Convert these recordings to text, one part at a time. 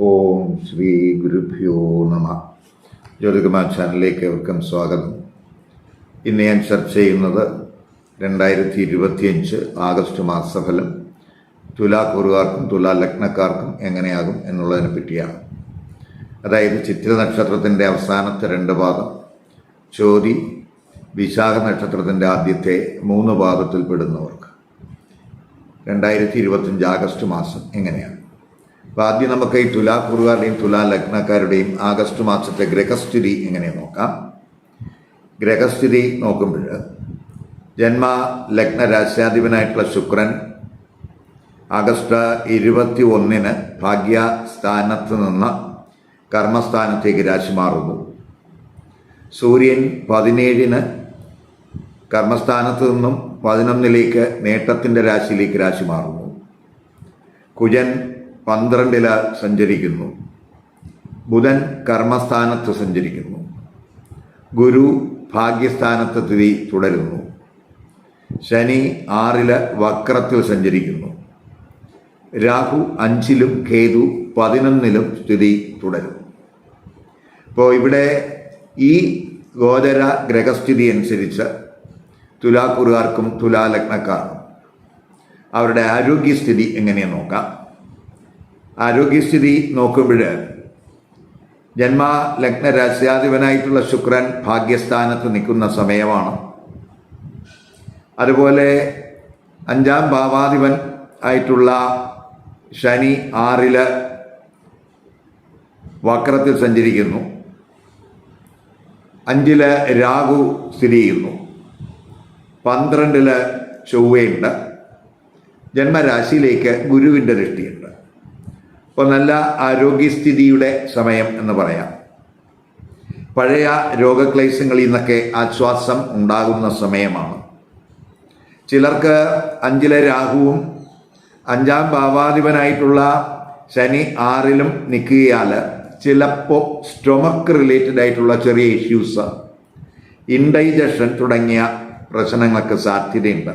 ഓം ശ്രീ ഗുരുഭ്യോ നമ. ജ്യോതികുമാർ ചാനലിലേക്ക് ഏവർക്കും സ്വാഗതം. ഇന്ന് ഞാൻ ചർച്ച ചെയ്യുന്നത് രണ്ടായിരത്തി ഇരുപത്തിയഞ്ച് ആഗസ്റ്റ് മാസഫലം. തുലാ കുറുകാർക്കും തുലാ ലഗ്നക്കാർക്കും എങ്ങനെയാകും എന്നുള്ളതിനെ പറ്റിയാണ്. അതായത് ചിത്ര നക്ഷത്രത്തിന്റെ അവസാനത്തെ രണ്ട് പാദം ചോതി വിശാഖ നക്ഷത്രത്തിന്റെ ആദ്യത്തെ മൂന്ന് പാദത്തിൽ പെടുന്നവർക്ക്. രണ്ടായിരത്തി ഇരുപത്തഞ്ച് ആഗസ്റ്റ് മാസം എങ്ങനെയാണ്? അപ്പോൾ ആദ്യം നമുക്ക് ഈ തുലാ കുറുകാരുടെയും തുലാ ലഗ്നക്കാരുടെയും ആഗസ്റ്റ് മാസത്തെ ഗ്രഹസ്ഥിതി എങ്ങനെ നോക്കാം? ഗ്രഹസ്ഥിതി നോക്കുമ്പോൾ ജന്മ ലഗ്ന രാശ്യാധിപനായിട്ടുള്ള ശുക്രൻ ആഗസ്റ്റ് ഇരുപത്തി ഒന്നിന് ഭാഗ്യസ്ഥാനത്ത് നിന്ന് കർമ്മസ്ഥാനത്തേക്ക് രാശി മാറുന്നു. സൂര്യൻ പതിനേഴിന് കർമ്മസ്ഥാനത്ത് നിന്നും പതിനൊന്നിലേക്ക് നേട്ടത്തിന്റെ രാശിയിലേക്ക് രാശി മാറുന്നു. കുജൻ പന്ത്രണ്ടിൽ സഞ്ചരിക്കുന്നു. ബുധൻ കർമ്മസ്ഥാനത്ത് സഞ്ചരിക്കുന്നു. ഗുരു ഭാഗ്യസ്ഥാനത്ത് തിരി തുടരുന്നു. ശനി ആറിൽ വക്രത്തിൽ സഞ്ചരിക്കുന്നു. രാഹു അഞ്ചിലും കേതു പതിനൊന്നിലും സ്ഥിതി തുടരും അപ്പോൾ ഇവിടെ ഈ ഗോചര ഗ്രഹസ്ഥിതി അനുസരിച്ച് തുലാക്കുറുകാർക്കും തുലാലഗ്നക്കാർക്കും അവരുടെ ആരോഗ്യസ്ഥിതി എങ്ങനെയാണ് നോക്കാം? ആരോഗ്യസ്ഥിതി നോക്കുമ്പോൾ ജന്മ ലഗ്ന രാശ്യാധിപനായിട്ടുള്ള ശുക്രൻ ഭാഗ്യസ്ഥാനത്ത് നിൽക്കുന്ന സമയമാണ്. അതുപോലെ അഞ്ചാം ഭാവാധിപൻ ആയിട്ടുള്ള ശനി ആറിൽ വക്രത്തിൽ സഞ്ചരിക്കുന്നു. അഞ്ചിൽ രാഹു സ്ഥിതി ചെയ്യുന്നു. പന്ത്രണ്ടിൽ ചൊവ്വയുണ്ട്. ജന്മരാശിയിലേക്ക് ഗുരുവിന്റെ ദൃഷ്ടിയുണ്ട്. അപ്പോൾ നല്ല ആരോഗ്യസ്ഥിതിയുടെ സമയം എന്ന് പറയാം. പഴയ രോഗക്ലേശങ്ങളിൽ നിന്നൊക്കെ ആശ്വാസം ഉണ്ടാകുന്ന സമയമാണ്. ചിലർക്ക് അഞ്ചിലെ രാഹുവും അഞ്ചാം ഭാവാധിപനായിട്ടുള്ള ശനി ആറിലും നിൽക്കുകയാൽ ചിലപ്പോൾ സ്റ്റൊമക്ക് റിലേറ്റഡ് ആയിട്ടുള്ള ചെറിയ ഇഷ്യൂസ് ഇൻഡൈജഷൻ തുടങ്ങിയ പ്രശ്നങ്ങൾക്ക് സാധ്യതയുണ്ട്.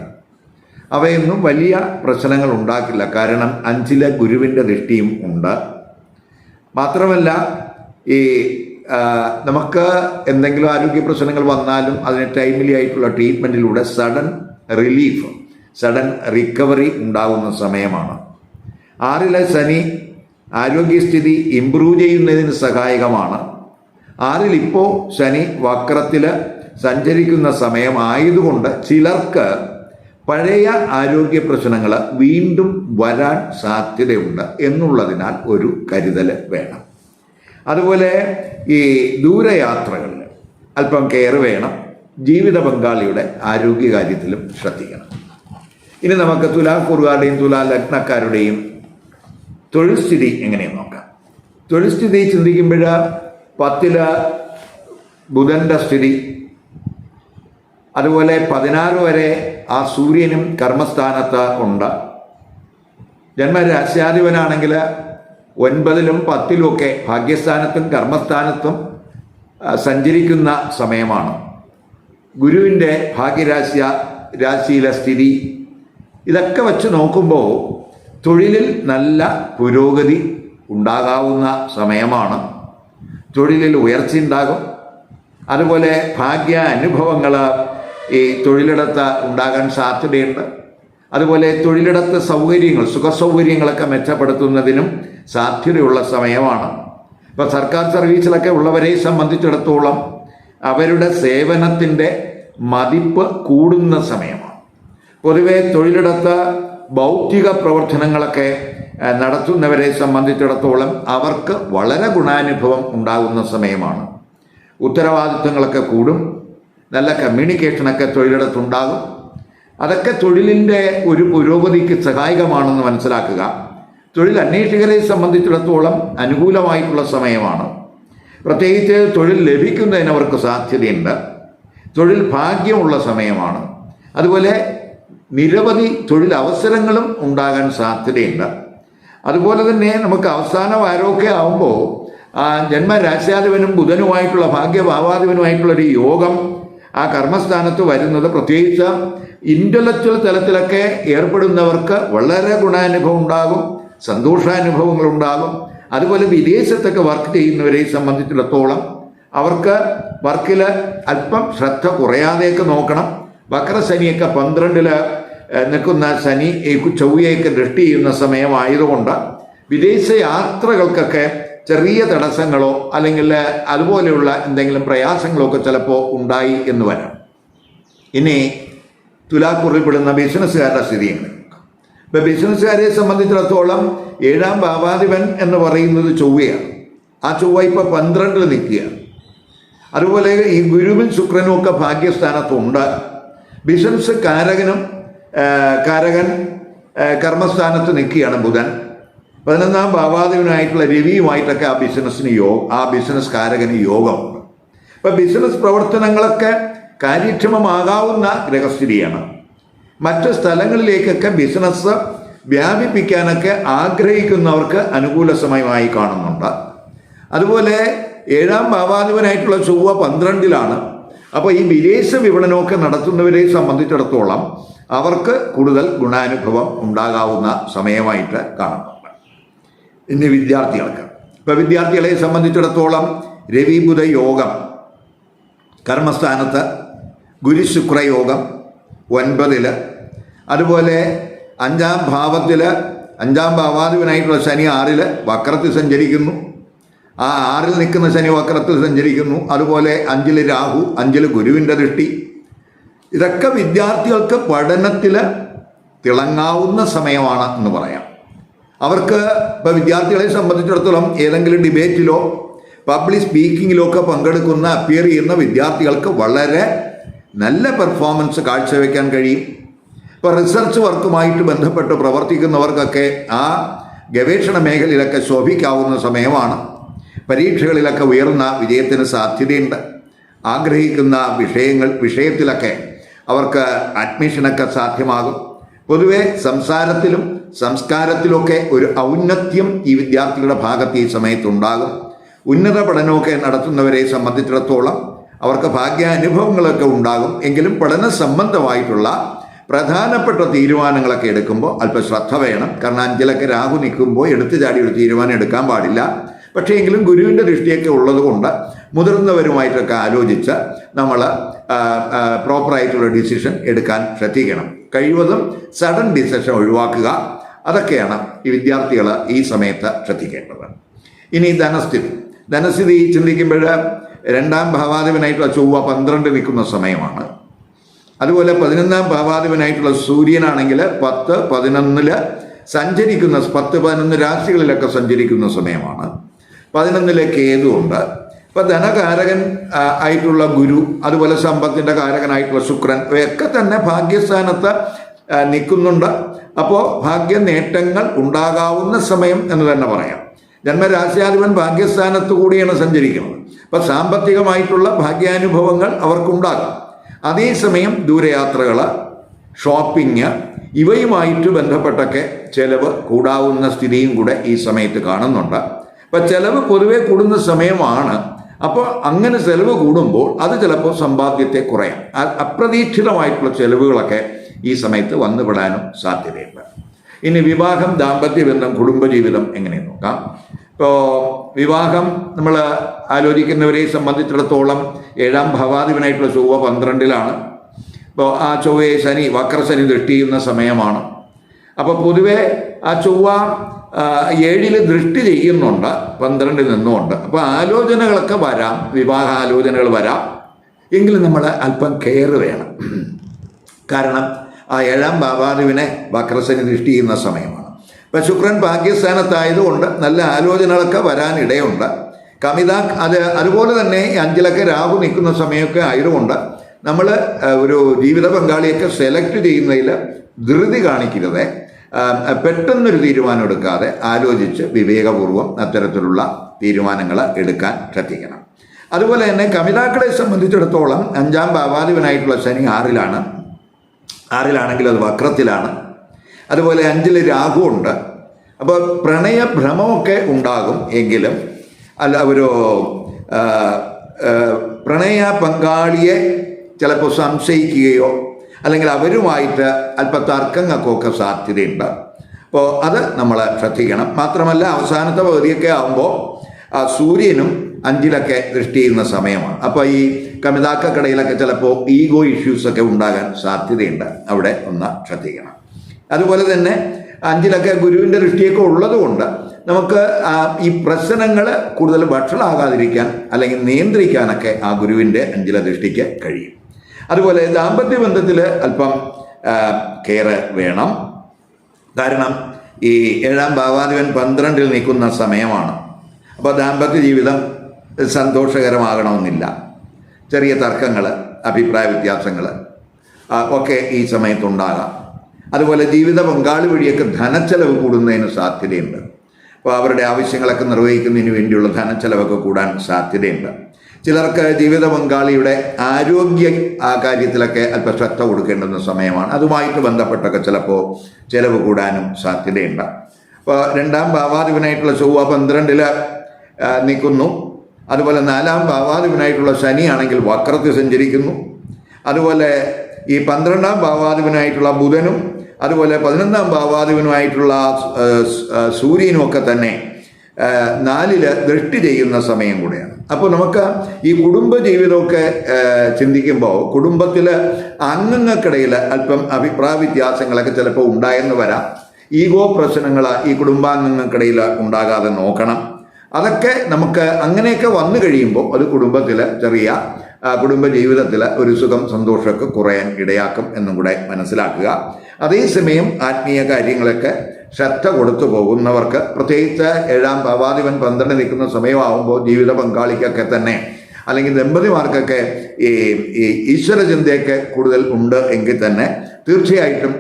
അവയൊന്നും വലിയ പ്രശ്നങ്ങൾ ഉണ്ടാക്കില്ല. കാരണം അഞ്ചിലെ ഗുരുവിന്റെ ദൃഷ്ടിയും ഉണ്ട്. മാത്രമല്ല ഈ നമുക്ക് എന്തെങ്കിലും ആരോഗ്യ പ്രശ്നങ്ങൾ വന്നാലും അതിന് ടൈംലി ആയിട്ടുള്ള ട്രീറ്റ്മെന്റിലൂടെ സഡൻ റിലീഫ് സഡൻ റിക്കവറി ഉണ്ടാകുന്ന സമയമാണ്. ആറിലെ ശനി ആരോഗ്യസ്ഥിതി ഇംപ്രൂവ് ചെയ്യുന്നതിന് സഹായകമാണ്. ആറിൽ ഇപ്പോൾ ശനി വക്രത്തിൽ സഞ്ചരിക്കുന്ന സമയമായതുകൊണ്ട് ചിലർക്ക് പഴയ ആരോഗ്യ പ്രശ്നങ്ങൾ വീണ്ടും വരാൻ സാധ്യതയുണ്ട് എന്നുള്ളതിനാൽ ഒരു കരുതൽ വേണം. അതുപോലെ ഈ ദൂരയാത്രകളിൽ അല്പം കെയർ വേണം. ജീവിത പങ്കാളിയുടെ ആരോഗ്യകാര്യത്തിലും ശ്രദ്ധിക്കണം. ഇനി നമുക്ക് തുലാ കുറുകാരുടെയും തുലാ ലഗ്നക്കാരുടെയും തൊഴിൽ സ്ഥിതി എങ്ങനെയെന്ന് നോക്കാം? തൊഴിൽ സ്ഥിതി ചിന്തിക്കുമ്പോൾ പത്തിൽ ബുധന്റെ സ്ഥിതി അതുപോലെ പതിനാറ് വരെ ആ സൂര്യനും കർമ്മസ്ഥാനത്ത് ഉണ്ട് ജന്മരാശ്യാധിപനാണെങ്കിൽ ഒൻപതിലും പത്തിലുമൊക്കെ ഭാഗ്യസ്ഥാനത്തും കർമ്മസ്ഥാനത്തും സഞ്ചരിക്കുന്ന സമയമാണ്. ഗുരുവിന്റെ ഭാഗ്യരാശ്യ രാശിയിലെ സ്ഥിതി ഇതൊക്കെ വച്ച് നോക്കുമ്പോൾ തൊഴിലിൽ നല്ല പുരോഗതി ഉണ്ടാകാവുന്ന സമയമാണ്. തൊഴിലിൽ ഉയർച്ച ഉണ്ടാകും അതുപോലെ ഭാഗ്യ അനുഭവങ്ങൾ ഈ തൊഴിലിടത്ത് ഉണ്ടാകാൻ സാധ്യതയുണ്ട്. അതുപോലെ തൊഴിലിടത്ത് സൗകര്യങ്ങൾ സുഖസൗകര്യങ്ങളൊക്കെ മെച്ചപ്പെടുത്തുന്നതിനും സാധ്യതയുള്ള സമയമാണ്. ഇപ്പോൾ സർക്കാർ സർവീസിലൊക്കെ ഉള്ളവരെ സംബന്ധിച്ചിടത്തോളം അവരുടെ സേവനത്തിന്റെ മതിപ്പ് കൂടുന്ന സമയമാണ്. പൊതുവെ തൊഴിലിടത്ത് ബൗദ്ധിക പ്രവർത്തനങ്ങളൊക്കെ നടത്തുന്നവരെ സംബന്ധിച്ചിടത്തോളം അവർക്ക് വളരെ ഗുണാനുഭവം ഉണ്ടാകുന്ന സമയമാണ്. ഉത്തരവാദിത്വങ്ങളൊക്കെ കൂടും. നല്ല കമ്മ്യൂണിക്കേഷനൊക്കെ തൊഴിലിടത്തുണ്ടാകും. അതൊക്കെ തൊഴിലിന്റെ ഒരു പുരോഗതിക്ക് സഹായകമാണെന്ന് മനസ്സിലാക്കുക. തൊഴിൽ അന്വേഷകരെ സംബന്ധിച്ചിടത്തോളം അനുകൂലമായിട്ടുള്ള സമയമാണ്. പ്രത്യേകിച്ച് തൊഴിൽ ലഭിക്കുന്നതിന് അവർക്ക് സാധ്യതയുണ്ട്. തൊഴിൽ ഭാഗ്യമുള്ള സമയമാണ്. അതുപോലെ നിരവധി തൊഴിലവസരങ്ങളും ഉണ്ടാകാൻ സാധ്യതയുണ്ട്. അതുപോലെ തന്നെ നമുക്ക് അവസാന ആരോഗ്യ ആകുമ്പോൾ ജന്മരാശ്യാധിപനും ബുധനുമായിട്ടുള്ള ഭാഗ്യഭാവാധിപനുമായിട്ടുള്ള ഒരു യോഗം ആ കർമ്മസ്ഥാനത്ത് വരുന്നത് പ്രത്യേകിച്ച് ഇന്റലക്ച്വൽ തലത്തിലൊക്കെ ഏർപ്പെടുന്നവർക്ക് വളരെ ഗുണാനുഭവം ഉണ്ടാകും സന്തോഷാനുഭവങ്ങൾ ഉണ്ടാകും അതുപോലെ വിദേശത്തൊക്കെ വർക്ക് ചെയ്യുന്നവരെ സംബന്ധിച്ചിടത്തോളം അവർക്ക് വർക്കിൽ അല്പം ശ്രദ്ധ കുറയാതെയൊക്കെ നോക്കണം. വക്രശനിയൊക്കെ പന്ത്രണ്ടിൽ നിൽക്കുന്ന ശനി ചൊവ്വയൊക്കെ ദൃഷ്ടി ചെയ്യുന്ന സമയമായതുകൊണ്ട് വിദേശ യാത്രകൾക്കൊക്കെ ചെറിയ തടസ്സങ്ങളോ അല്ലെങ്കിൽ അതുപോലെയുള്ള എന്തെങ്കിലും പ്രയാസങ്ങളോ ഒക്കെ ചിലപ്പോൾ ഉണ്ടായി എന്ന് വരാം. ഇനി തുലാക്കുറിൽപ്പെടുന്ന ബിസിനസ്സുകാരുടെ സ്ഥിതിയാണ്. ഇപ്പം ബിസിനസ്സുകാരെ സംബന്ധിച്ചിടത്തോളം ഏഴാം ഭാവാധിപൻ എന്ന് പറയുന്നത് ചൊവ്വയാണ്. ആ ചൊവ്വ ഇപ്പോൾ പന്ത്രണ്ടിൽ നിൽക്കുകയാണ്. അതുപോലെ ഈ ഗുരുവും ശുക്രനും ഒക്കെ ഭാഗ്യസ്ഥാനത്തുണ്ട് ബിസിനസ് കാരകനും കാരകൻ കർമ്മസ്ഥാനത്ത് നിൽക്കുകയാണ് ബുധൻ. പതിനൊന്നാം ഭാവാധിപനായിട്ടുള്ള രവിയുമായിട്ടൊക്കെ ആ ബിസിനസ്സിന് യോ ആ ബിസിനസ് കാരകന് യോഗമുണ്ട് അപ്പൊ ബിസിനസ് പ്രവർത്തനങ്ങളൊക്കെ കാര്യക്ഷമമാകാവുന്ന ഗ്രഹസ്ഥിതിയാണ് മറ്റ് സ്ഥലങ്ങളിലേക്കൊക്കെ ബിസിനസ് വ്യാപിപ്പിക്കാനൊക്കെ ആഗ്രഹിക്കുന്നവർക്ക് അനുകൂല സമയമായി കാണുന്നുണ്ട്. അതുപോലെ ഏഴാം ഭാവാധിപനായിട്ടുള്ള ചൊവ്വ പന്ത്രണ്ടിലാണ്. അപ്പോൾ ഈ വിദേശ വിപണനമൊക്കെ നടത്തുന്നവരെ സംബന്ധിച്ചിടത്തോളം അവർക്ക് കൂടുതൽ ഗുണാനുഭവം ഉണ്ടാകാവുന്ന സമയമായിട്ട് കാണുന്നുണ്ട് ഇനി വിദ്യാർത്ഥികൾക്ക്. ഇപ്പോൾ വിദ്യാർത്ഥികളെ സംബന്ധിച്ചിടത്തോളം രവിബുധ യോഗം കർമ്മസ്ഥാനത്ത് ഗുരുശുക്രയോഗം ഒൻപതിൽ അതുപോലെ അഞ്ചാം ഭാവത്തിൽ അഞ്ചാം ഭാവാധിപനായിട്ടുള്ള ശനി ആറിൽ വക്രത്തിൽ സഞ്ചരിക്കുന്നു. ആ ആറിൽ നിൽക്കുന്ന ശനി വക്രത്തിൽ സഞ്ചരിക്കുന്നു. അതുപോലെ അഞ്ചിൽ രാഹു അഞ്ചിൽ ഗുരുവിന്റെ ദൃഷ്ടി. ഇതൊക്കെ വിദ്യാർത്ഥികൾക്ക് പഠനത്തിൽ തിളങ്ങാവുന്ന സമയമാണ് എന്ന് പറയാം. അവർക്ക് ഇപ്പോൾ വിദ്യാർത്ഥികളെ സംബന്ധിച്ചിടത്തോളം ഏതെങ്കിലും ഡിബേറ്റിലോ പബ്ലിക് സ്പീക്കിങ്ങിലോ ഒക്കെ പങ്കെടുക്കുന്ന അപ്പിയർ ചെയ്യുന്ന വിദ്യാർത്ഥികൾക്ക് വളരെ നല്ല പെർഫോമൻസ് കാഴ്ചവെക്കാൻ കഴിയും. ഇപ്പോൾ റിസർച്ച് വർക്കുമായിട്ട് ബന്ധപ്പെട്ട് പ്രവർത്തിക്കുന്നവർക്കൊക്കെ ആ ഗവേഷണ മേഖലയിലൊക്കെ ശോഭിക്കാവുന്ന സമയമാണ്. പരീക്ഷകളിലൊക്കെ ഉയർന്ന വിജയത്തിന് സാധ്യതയുണ്ട്. ആഗ്രഹിക്കുന്ന വിഷയങ്ങൾ വിഷയത്തിലൊക്കെ അവർക്ക് അഡ്മിഷനൊക്കെ സാധ്യമാകും. പൊതുവെ സംസാരത്തിലും സംസ്കാരത്തിലൊക്കെ ഒരു ഔന്നത്യം ഈ വിദ്യാർത്ഥികളുടെ ഭാഗത്ത് ഈ സമയത്തുണ്ടാകും. ഉന്നത പഠനമൊക്കെ നടത്തുന്നവരെ സംബന്ധിച്ചിടത്തോളം അവർക്ക് ഭാഗ്യാനുഭവങ്ങളൊക്കെ ഉണ്ടാകും. എങ്കിലും പഠന സംബന്ധമായിട്ടുള്ള പ്രധാനപ്പെട്ട തീരുമാനങ്ങളൊക്കെ എടുക്കുമ്പോൾ അല്പം ശ്രദ്ധ വേണം. കാരണം അഞ്ചിലൊക്കെ രാഹു നിൽക്കുമ്പോൾ എടുത്തു ചാടി ഒരു തീരുമാനം എടുക്കാൻ പാടില്ല. പക്ഷേ എങ്കിലും ഗുരുവിന്റെ ദൃഷ്ടിയൊക്കെ ഉള്ളതുകൊണ്ട് മുതിർന്നവരുമായിട്ടൊക്കെ ആലോചിച്ച് നമ്മൾ പ്രോപ്പറായിട്ടുള്ള ഡിസിഷൻ എടുക്കാൻ ശ്രദ്ധിക്കണം. കഴിവതും സഡൻ ഡിസിഷൻ ഒഴിവാക്കുക. അതൊക്കെയാണ് ഈ വിദ്യാർത്ഥികൾ ഈ സമയത്ത് ശ്രദ്ധിക്കേണ്ടത്. ഇനി ധനസ്ഥിതി. ധനസ്ഥിതി ചിന്തിക്കുമ്പോൾ രണ്ടാം ഭാവാധിപനായിട്ടുള്ള ചൊവ്വ പന്ത്രണ്ട് നിൽക്കുന്ന സമയമാണ്. അതുപോലെ പതിനൊന്നാം ഭാവാധിപനായിട്ടുള്ള സൂര്യനാണെങ്കിൽ പത്ത് പതിനൊന്നിൽ സഞ്ചരിക്കുന്ന പത്ത് പതിനൊന്ന് രാശികളിലൊക്കെ സഞ്ചരിക്കുന്ന സമയമാണ്. പതിനൊന്നിലെ കേതു ഉണ്ട്. ഇപ്പൊ ധനകാരകൻ ആയിട്ടുള്ള ഗുരു അതുപോലെ സമ്പത്തിന്റെ കാരകനായിട്ടുള്ള ശുക്രൻ ഇവയൊക്കെ തന്നെ ഭാഗ്യസ്ഥാനത്ത് നിൽക്കുന്നുണ്ട്. അപ്പോൾ ഭാഗ്യ നേട്ടങ്ങൾ ഉണ്ടാകാവുന്ന സമയം എന്ന് തന്നെ പറയാം. ജന്മരാശ്യാധിപൻ ഭാഗ്യസ്ഥാനത്ത് കൂടിയാണ് സഞ്ചരിക്കുന്നത്. അപ്പോൾ സാമ്പത്തികമായിട്ടുള്ള ഭാഗ്യാനുഭവങ്ങൾ അവർക്കുണ്ടാകും. അതേസമയം ദൂരയാത്രകൾ ഷോപ്പിംഗ് ഇവയുമായിട്ട് ബന്ധപ്പെട്ടൊക്കെ ചിലവ് കൂടാവുന്ന സ്ഥിതിയും കൂടെ ഈ സമയത്ത് കാണുന്നുണ്ട്. അപ്പൊ ചെലവ് പൊതുവെ കൂടുന്ന സമയമാണ്. അപ്പോൾ അങ്ങനെ ചെലവ് കൂടുമ്പോൾ അത് ചിലപ്പോൾ സമ്പാദ്യത്തെ കുറയാം. അപ്രതീക്ഷിതമായിട്ടുള്ള ചെലവുകളൊക്കെ ഈ സമയത്ത് വന്നുപെടാനും സാധ്യതയുണ്ട്. ഇനി വിവാഹം ദാമ്പത്യ ബന്ധം കുടുംബജീവിതം എങ്ങനെ നോക്കാം? ഇപ്പോൾ വിവാഹം നമ്മൾ ആലോചിക്കുന്നവരെ സംബന്ധിച്ചിടത്തോളം ഏഴാം ഭവാധിപനായിട്ടുള്ള ചൊവ്വ പന്ത്രണ്ടിലാണ്. ഇപ്പോൾ ആ ചൊവ്വയെ ശനി വക്രശനി ദൃഷ്ടിയുന്ന സമയമാണ്. അപ്പോൾ പൊതുവെ ആ ചൊവ്വ ഏഴിൽ ദൃഷ്ടി ചെയ്യുന്നുണ്ട് പന്ത്രണ്ടിൽ നിന്നുകൊണ്ട് അപ്പോൾ ആലോചനകളൊക്കെ വരാം വിവാഹ ആലോചനകൾ വരാം. എങ്കിലും നമ്മൾ അല്പം കെയർ വേണം. കാരണം ആ ഏഴാം ഭാവാനുവിനെ വക്രസനി ദൃഷ്ടി ചെയ്യുന്ന സമയമാണ്. ഇപ്പം ശുക്രൻ ഭാഗ്യസ്ഥാനത്തായതുകൊണ്ട് നല്ല ആലോചനകളൊക്കെ വരാനിടയുണ്ട്. കമിത അത് അതുപോലെ തന്നെ അഞ്ചിലൊക്കെ രാഹു നിൽക്കുന്ന സമയമൊക്കെ ആയതുകൊണ്ട് നമ്മൾ ഒരു ജീവിത പങ്കാളിയൊക്കെ സെലക്ട് ചെയ്യുന്നതിൽ ധൃതി കാണിക്കരുത്. പെട്ടെന്നൊരു തീരുമാനം എടുക്കാതെ ആലോചിച്ച് വിവേകപൂർവം അത്തരത്തിലുള്ള തീരുമാനങ്ങൾ എടുക്കാൻ ശ്രദ്ധിക്കണം. അതുപോലെ തന്നെ കമിതാക്കളെ സംബന്ധിച്ചിടത്തോളം അഞ്ചാം ഭാവാധിപനായിട്ടുള്ള ശനി ആറിലാണ് ആറിലാണെങ്കിൽ അത് വക്രത്തിലാണ്. അതുപോലെ അഞ്ചിൽ രാഹുണ്ട് അപ്പോൾ പ്രണയഭ്രമമൊക്കെ ഉണ്ടാകും എങ്കിലും അല്ല ഒരു പ്രണയ പങ്കാളിയെ ചിലപ്പോൾ സംശയിക്കുകയോ അല്ലെങ്കിൽ അവരുമായിട്ട് അല്പ തർക്കങ്ങൾക്കൊക്കെ സാധ്യതയുണ്ട്. അപ്പോൾ അത് നമ്മൾ ശ്രദ്ധിക്കണം. മാത്രമല്ല അവസാനത്തെ പകുതിയൊക്കെ ആകുമ്പോൾ സൂര്യനും അഞ്ചിലൊക്കെ ദൃഷ്ടി ചെയ്യുന്ന സമയമാണ്. അപ്പോൾ ഈ കമിതാക്കക്കടയിലൊക്കെ ചിലപ്പോൾ ഈഗോ ഇഷ്യൂസൊക്കെ ഉണ്ടാകാൻ സാധ്യതയുണ്ട്. അവിടെ ഒന്ന് ശ്രദ്ധിക്കണം അതുപോലെ തന്നെ അഞ്ചിലൊക്കെ ഗുരുവിന്റെ ദൃഷ്ടിയൊക്കെ ഉള്ളതുകൊണ്ട് നമുക്ക് ഈ പ്രശ്നങ്ങൾ കൂടുതൽ വഷളാകാതിരിക്കാൻ അല്ലെങ്കിൽ നിയന്ത്രിക്കാനൊക്കെ ആ ഗുരുവിന്റെ അഞ്ചില ദൃഷ്ടിക്ക് കഴിയും. അതുപോലെ ദാമ്പത്യ ബന്ധത്തിൽ അല്പം കെയർ വേണം. കാരണം ഈ ഏഴാം ഭാവാധിപൻ പന്ത്രണ്ടിൽ നിൽക്കുന്ന സമയമാണ്. അപ്പോൾ ദാമ്പത്യ ജീവിതം സന്തോഷകരമാകണമെന്നില്ല. ചെറിയ തർക്കങ്ങൾ അഭിപ്രായ വ്യത്യാസങ്ങൾ ഒക്കെ ഈ സമയത്തുണ്ടാകാം. അതുപോലെ ജീവിത പങ്കാളി വഴിയൊക്കെ ധനച്ചെലവ് കൂടുന്നതിന് സാധ്യതയുണ്ട്. അപ്പോൾ അവരുടെ ആവശ്യങ്ങളൊക്കെ നിർവഹിക്കുന്നതിന് വേണ്ടിയുള്ള ധനച്ചെലവൊക്കെ കൂടാൻ സാധ്യതയുണ്ട്. ചിലർക്ക് ജീവിത പങ്കാളിയുടെ ആരോഗ്യ ആ കാര്യത്തിലൊക്കെ അല്പം ശ്രദ്ധ കൊടുക്കേണ്ടുന്ന സമയമാണ്. അതുമായിട്ട് ബന്ധപ്പെട്ടൊക്കെ ചിലപ്പോൾ ചിലവ് കൂടാനും സാധ്യതയുണ്ട്. അപ്പോൾ രണ്ടാം ഭാവാധിപനായിട്ടുള്ള ചൊവ്വ പന്ത്രണ്ടിൽ നിൽക്കുന്നു. അതുപോലെ നാലാം ഭാവാധിപനായിട്ടുള്ള ശനിയാണെങ്കിൽ വക്രത്തിൽ സഞ്ചരിക്കുന്നു. അതുപോലെ ഈ പന്ത്രണ്ടാം ഭാവാധിപനായിട്ടുള്ള ബുധനും അതുപോലെ പതിനൊന്നാം ഭാവാധിപനുമായിട്ടുള്ള സൂര്യനുമൊക്കെ തന്നെ നാലിൽ ദൃഷ്ടി ചെയ്യുന്ന സമയം കൂടെയാണ്. അപ്പോൾ നമുക്ക് ഈ കുടുംബ ജീവിതമൊക്കെ ചിന്തിക്കുമ്പോൾ കുടുംബത്തിൽ അംഗങ്ങൾക്കിടയിൽ അല്പം അഭിപ്രായ വ്യത്യാസങ്ങളൊക്കെ ചിലപ്പോൾ ഉണ്ടായെന്ന് വരാം. ഈഗോ പ്രശ്നങ്ങൾ ഈ കുടുംബാംഗങ്ങൾക്കിടയിൽ ഉണ്ടാകാതെ നോക്കണം. അതൊക്കെ നമുക്ക് അങ്ങനെയൊക്കെ വന്നു കഴിയുമ്പോൾ അത് കുടുംബത്തിൽ ചെറിയ കുടുംബ ജീവിതത്തിൽ ഒരു സുഖം സന്തോഷമൊക്കെ കുറയാൻ ഇടയാക്കും എന്നും കൂടെ മനസ്സിലാക്കുക. അതേസമയം ആത്മീയ കാര്യങ്ങളൊക്കെ ശ്രദ്ധ കൊടുത്തു പോകുന്നവർക്ക് പ്രത്യേകിച്ച് ഏഴാം ഭാവാധിപൻ പന്ത്രണ്ട് നിൽക്കുന്ന സമയമാകുമ്പോൾ ജീവിത പങ്കാളിക്കൊക്കെ തന്നെ അല്ലെങ്കിൽ ദമ്പതിമാർക്കൊക്കെ ഈ ഈശ്വരചിന്തയൊക്കെ കൂടുതൽ ഉണ്ട് എങ്കിൽ തന്നെ തീർച്ചയായിട്ടും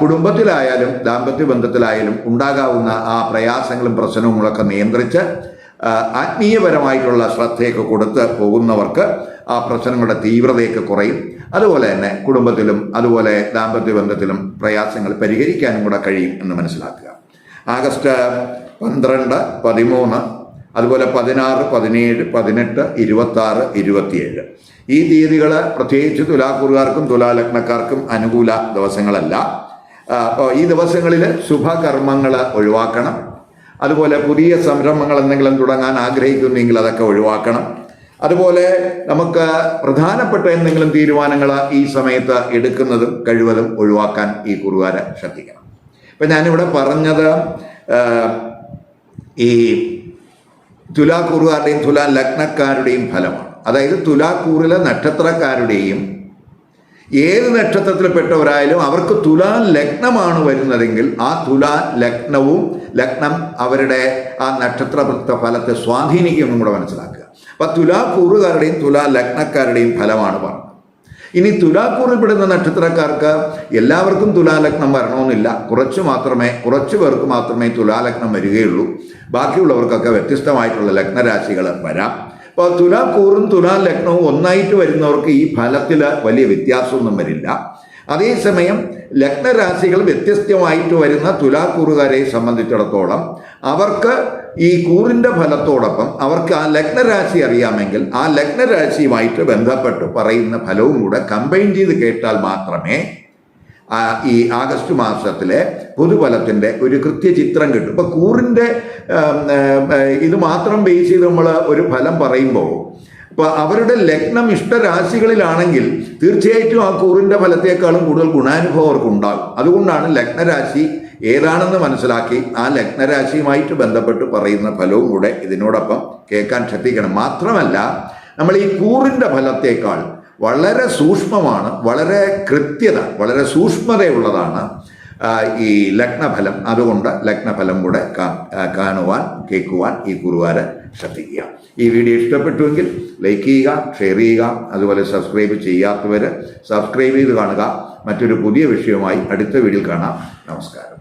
കുടുംബത്തിലായാലും ദാമ്പത്യ ബന്ധത്തിലായാലും ഉണ്ടാകാവുന്ന ആ പ്രയാസങ്ങളും പ്രശ്നങ്ങളൊക്കെ നിയന്ത്രിച്ച് ആത്മീയപരമായിട്ടുള്ള ശ്രദ്ധയൊക്കെ കൊടുത്ത് പോകുന്നവർക്ക് ആ പ്രശ്നങ്ങളുടെ തീവ്രതയൊക്കെ കുറയും. അതുപോലെ തന്നെ കുടുംബത്തിലും അതുപോലെ ദാമ്പത്യ ബന്ധത്തിലും പ്രയാസങ്ങൾ പരിഹരിക്കാനും കൂടെ കഴിയും എന്ന് മനസ്സിലാക്കുക. ആഗസ്റ്റ് പന്ത്രണ്ട് പതിമൂന്ന് അതുപോലെ പതിനാറ് പതിനേഴ് പതിനെട്ട് ഇരുപത്താറ് ഇരുപത്തിയേഴ്. ഈ തീയതികൾ പ്രത്യേകിച്ച് തുലാക്കൂറുകാർക്കും തുലാലഗ്നക്കാർക്കും അനുകൂല ദിവസങ്ങളല്ല. അപ്പോൾ ഈ ദിവസങ്ങളിൽ ശുഭകർമ്മങ്ങൾ ഒഴിവാക്കണം. അതുപോലെ പുതിയ സംരംഭങ്ങൾ എന്തെങ്കിലും തുടങ്ങാൻ ആഗ്രഹിക്കുന്നെങ്കിൽ അതൊക്കെ ഒഴിവാക്കണം. അതുപോലെ നമുക്ക് പ്രധാനപ്പെട്ട എന്തെങ്കിലും തീരുമാനങ്ങൾ ഈ സമയത്ത് എടുക്കുന്നതും കഴിവതും ഒഴിവാക്കാൻ ഈ കുറുകാരെ ശ്രദ്ധിക്കണം. ഇപ്പം ഞാനിവിടെ പറഞ്ഞത് ഈ തുലാ കുറുകാരുടെയും തുലാ ലഗ്നക്കാരുടെയും ഫലമാണ്. അതായത് തുലാക്കൂറിലെ നക്ഷത്രക്കാരുടെയും ഏത് നക്ഷത്രത്തിൽപ്പെട്ടവരായാലും അവർക്ക് തുലാ ലഗ്നമാണ് വരുന്നതെങ്കിൽ ആ തുലാ ലഗ്നവും ലഗ്നം അവരുടെ ആ നക്ഷത്ര ഫലത്തെ സ്വാധീനിക്കുമെന്നും കൂടെ മനസ്സിലാക്കുക. അപ്പം തുലാക്കൂറുകാരുടെയും തുലാ ലഗ്നക്കാരുടെയും ഫലമാണ് പറഞ്ഞത്. ഇനി തുലാക്കൂറിൽപ്പെടുന്ന നക്ഷത്രക്കാർക്ക് എല്ലാവർക്കും തുലാലഗ്നം വരണമെന്നില്ല. കുറച്ച് മാത്രമേ കുറച്ച് പേർക്ക് മാത്രമേ തുലാലഗ്നം വരികയുള്ളൂ. ബാക്കിയുള്ളവർക്കൊക്കെ വ്യത്യസ്തമായിട്ടുള്ള ലഗ്നരാശികൾ വരാം. അപ്പോൾ തുലാം ലഗ്നവും ഒന്നായിട്ട് വരുന്നവർക്ക് ഈ ഫലത്തിൽ വലിയ വ്യത്യാസമൊന്നും വരില്ല. അതേസമയം ലഗ്നരാശികൾ വ്യത്യസ്തമായിട്ട് വരുന്ന തുലാക്കൂറുകാരെ സംബന്ധിച്ചിടത്തോളം അവർക്ക് ഈ കൂറിന്റെ ഫലത്തോടൊപ്പം അവർക്ക് ആ ലഗ്നരാശി അറിയാമെങ്കിൽ ആ ലഗ്നരാശിയുമായിട്ട് ബന്ധപ്പെട്ട് പറയുന്ന ഫലവും കൂടെ കമ്പൈൻ ചെയ്ത് കേട്ടാൽ മാത്രമേ ഈ ആഗസ്റ്റ് മാസത്തിലെ പൊതുഫലത്തിന്റെ ഒരു കൃത്യചിത്രം കിട്ടും. ഇപ്പം കൂറിന്റെ ഇത് മാത്രം ബേസ് ചെയ്ത് നമ്മൾ ഒരു ഫലം പറയുമ്പോൾ ഇപ്പോൾ അവരുടെ ലഗ്നം ഇഷ്ടരാശികളിലാണെങ്കിൽ തീർച്ചയായിട്ടും ആ കൂറിന്റെ ഫലത്തെക്കാളും കൂടുതൽ ഗുണാനുഭവം അവർക്ക് ഉണ്ടാകും. അതുകൊണ്ടാണ് ലഗ്നരാശി ഏതാണെന്ന് മനസ്സിലാക്കി ആ ലഗ്നരാശിയുമായിട്ട് ബന്ധപ്പെട്ട് പറയുന്ന ഫലവും കൂടെ ഇതിനോടൊപ്പം കേൾക്കാൻ ശ്രദ്ധിക്കണം. മാത്രമല്ല നമ്മൾ ഈ കൂറിന്റെ ഫലത്തേക്കാൾ വളരെ സൂക്ഷ്മമാണ് വളരെ കൃത്യത വളരെ സൂക്ഷ്മതയുള്ളതാണ് ഈ ലഗ്നഫലം. അതുകൊണ്ട് ലഗ്നഫലം കൂടെ കാണുവാൻ കേൾക്കുവാൻ ഈ ഗുരുവാരെ ശ്രദ്ധിക്കുക. ഈ വീഡിയോ ഇഷ്ടപ്പെട്ടുവെങ്കിൽ ലൈക്ക് ചെയ്യുക ഷെയർ ചെയ്യുക അതുപോലെ സബ്സ്ക്രൈബ് ചെയ്യാത്തവർ സബ്സ്ക്രൈബ് ചെയ്ത് കാണുക. മറ്റൊരു പുതിയ വിഷയവുമായി അടുത്ത വീഡിയോയിൽ കാണാം. നമസ്കാരം.